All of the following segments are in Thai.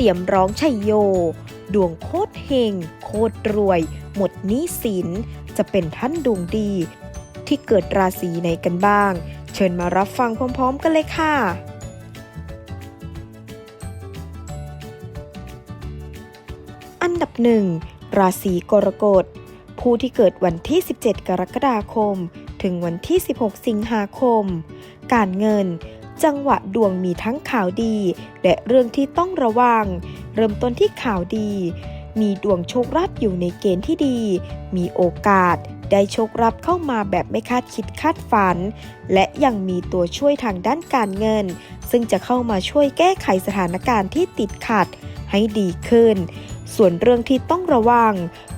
เตรียมร้องชัยโย ดวงโคตรเฮงโคตรรวย หมดหนี้สิน จะเป็นท่านดวงดี ที่เกิดราศีไหนกันบ้าง เชิญมารับฟังพร้อม ๆ กันเลยค่ะอันดับหนึ่งราศีกรกฎ ผู้ที่เกิดวันที่ 17 กรกฎาคม ถึงวันที่ 16 สิงหาคม การเงิน จังหวะดวงมีทั้งข่าวดี และเรื่องที่ต้องระวัง เริ่มต้นที่ข่าวดี มีดวงโชคลาภอยู่ในเกณฑ์ที่ดี มีโอกาสได้โชคลาภเข้ามาแบบไม่คาดคิดคาดฝัน และยังมีตัวช่วยทางด้านการเงิน ซึ่งจะเข้ามาช่วยแก้ไขสถานการณ์ที่ติดขัดให้ดีขึ้น ส่วนเรื่องที่ต้องระวัง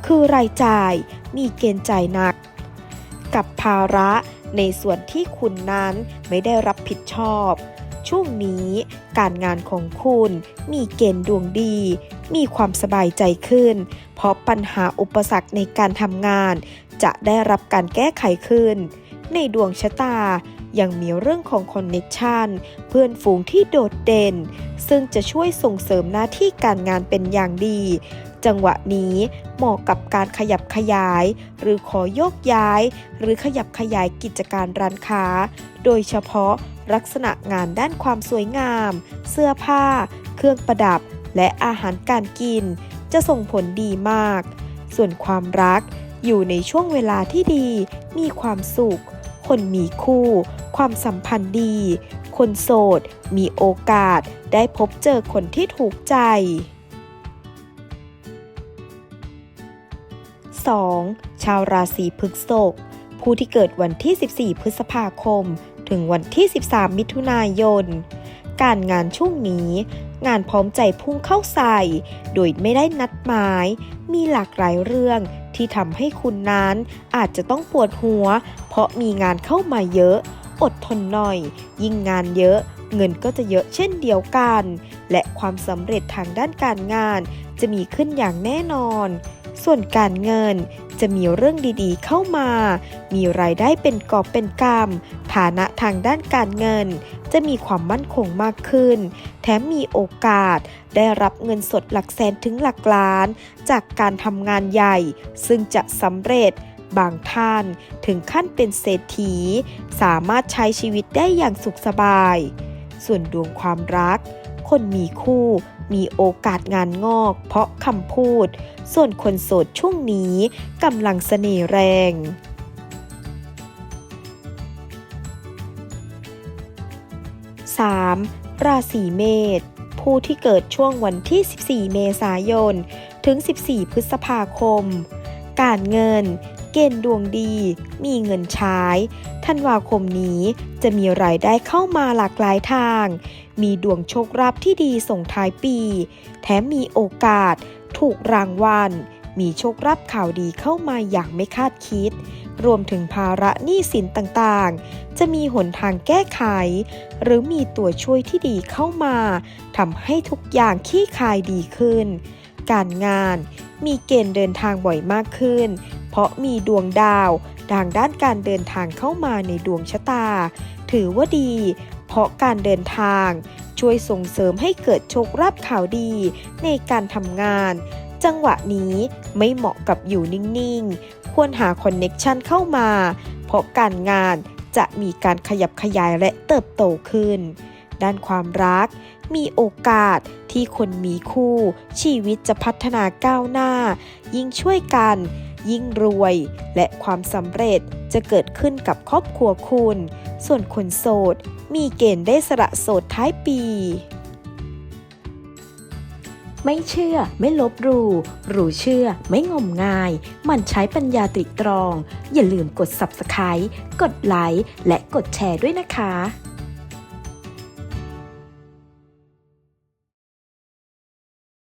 คือรายจ่าย มีเกณฑ์จ่ายหนัก กับภาระ ในส่วนที่คุณนั้นไม่ได้รับผิดชอบ ช่วงนี้การงานของคุณมีเกณฑ์ดวงดี มีความสบายใจขึ้น เพราะปัญหาอุปสรรคในการทำงาน จะได้รับการแก้ไขขึ้น ในดวงชะตายังมีเรื่องของคอนเน c ชันเพื่อนฝูงที่โดดเด่น ซึ่งจะช่วยส่งเสริมหน้าที่การงานเป็นอย่างดี จังหวะนี้เหมาะกับการขยับขยาย หรือขอโยกย้าย หรือขยับขยายกิจการร้านค้า โดยเฉพาะลักษณะงานด้านความสวยงาม เสื้อผ้า เครื่องประดับ และอาหารการกิน จะส่งผลดีมาก ส่วนความรักอยู่ในช่วงเวลาที่ดี มีความสุข คนมีคู่ ความสัมพันธ์ดี คนโสด มีโอกาสได้พบเจอคนที่ถูกใจ 2. ชาวราศีพฤษภผู้ที่เกิดวันที่ 14 พฤษภาคม ถึงวันที่ 13 มิถุนายน การงานช่วงนี้ งานพร้อมใจพุ่งเข้าใส่ โดยไม่ได้นัดหมาย มีหลากหลายเรื่องที่ทำให้คุณนั้นอาจจะต้องปวดหัว เพราะมีงานเข้ามาเยอะ อดทนหน่อย ยิ่งงานเยอะ เงินก็จะเยอะเช่นเดียวกัน และความสำเร็จทางด้านการงานจะมีขึ้นอย่างแน่นอน ส่วนการเงินจะมีเรื่องดีๆเข้ามา มีรายได้เป็นกอบเป็นกำฐานะทางด้านการเงิน จะมีความมั่นคงมากขึ้น แถมมีโอกาสได้รับเงินสดหลักแสนถึงหลักล้าน จากการทำงานใหญ่ ซึ่งจะสำเร็จบางท่านถึงขั้นเป็นเศรษฐี สามารถใช้ชีวิตได้อย่างสุขสบาย ส่วนดวงความรัก คนมีคู่ มีโอกาสงานงอก เพราะคำพูด ส่วนคนโสดช่วงนี้กำลังเสน่ห์แรง 3. ราศีเมษผู้ที่เกิดช่วงวันที่ 14 เมษายน ถึง 14 พฤษภาคม การเงิน เกณฑ์ดวงดี มีเงินใช้ธันวาคมนี้จะมีรายได้เข้ามาหลากหลายทาง มีดวงโชคลาภที่ดีส่งท้ายปี แถมมีโอกาส ถูกรางวัล มีโชคลาภข่าวดีเข้ามาอย่างไม่คาดคิด รวมถึงภาระหนี้สินต่างๆ จะมีหนทางแก้ไข หรือมีตัวช่วยที่ดีเข้ามาทำให้ทุกอย่างขี้คายดีขึ้น การงาน มีเกณฑ์เดินทางบ่อยมากขึ้น เพราะมีดวงดาวทางด้านการเดินทางเข้ามาในดวงชะตา ถือว่าดี เพราะการเดินทาง ช่วยส่งเสริมให้เกิดโชคลาภข่าวดีในการทำงาน จังหวะนี้ไม่เหมาะกับอยู่นิ่งๆ ควรหาคอนเน็กชันเข้ามา เพราะการงานจะมีการขยับขยายและเติบโตขึ้น ด้านความรัก มีโอกาสที่คนมีคู่ ชีวิตจะพัฒนาก้าวหน้า ยิ่งช่วยกัน ยิ่งรวย และความสำเร็จจะเกิดขึ้นกับครอบครัวคุณ ส่วนคนโสด มีเกณฑ์ได้สละโสดท้ายปี ไม่เชื่อไม่ลบหลู่รู้เชื่อไม่งมงาย มันใช้ปัญญาตริตรอง อย่าลืมกด Subscribe กดไลค์และกดแชร์ด้วยนะคะ